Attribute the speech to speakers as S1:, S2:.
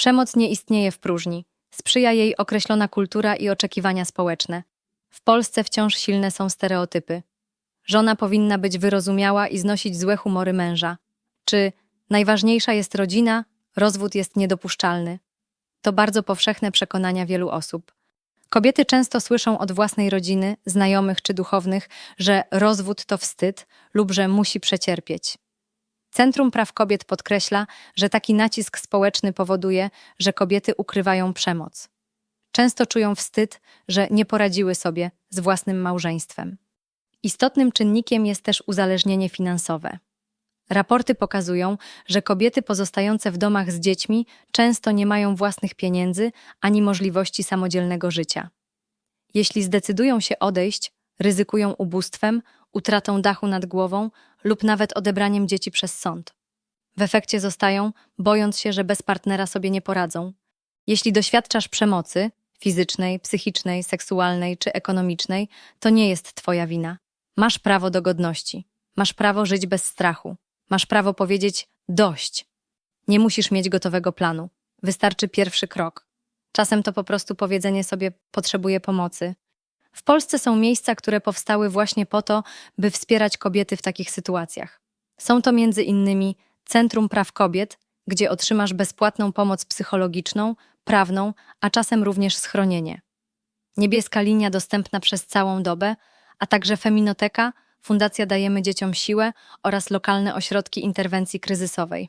S1: Przemoc nie istnieje w próżni. Sprzyja jej określona kultura i oczekiwania społeczne. W Polsce wciąż silne są stereotypy. Żona powinna być wyrozumiała i znosić złe humory męża. Czy najważniejsza jest rodzina, rozwód jest niedopuszczalny. To bardzo powszechne przekonania wielu osób. Kobiety często słyszą od własnej rodziny, znajomych czy duchownych, że rozwód to wstyd lub że musi przecierpieć. Centrum Praw Kobiet podkreśla, że taki nacisk społeczny powoduje, że kobiety ukrywają przemoc. Często czują wstyd, że nie poradziły sobie z własnym małżeństwem. Istotnym czynnikiem jest też uzależnienie finansowe. Raporty pokazują, że kobiety pozostające w domach z dziećmi często nie mają własnych pieniędzy ani możliwości samodzielnego życia. Jeśli zdecydują się odejść, ryzykują ubóstwem, utratą dachu nad głową lub nawet odebraniem dzieci przez sąd. W efekcie zostają, bojąc się, że bez partnera sobie nie poradzą. Jeśli doświadczasz przemocy fizycznej, psychicznej, seksualnej czy ekonomicznej, to nie jest Twoja wina. Masz prawo do godności. Masz prawo żyć bez strachu. Masz prawo powiedzieć dość. Nie musisz mieć gotowego planu. Wystarczy pierwszy krok. Czasem to po prostu powiedzenie sobie potrzebuję pomocy. W Polsce są miejsca, które powstały właśnie po to, by wspierać kobiety w takich sytuacjach. Są to między innymi Centrum Praw Kobiet, gdzie otrzymasz bezpłatną pomoc psychologiczną, prawną, a czasem również schronienie. Niebieska linia dostępna przez całą dobę, a także Feminoteka, Fundacja Dajemy Dzieciom Siłę oraz lokalne ośrodki interwencji kryzysowej.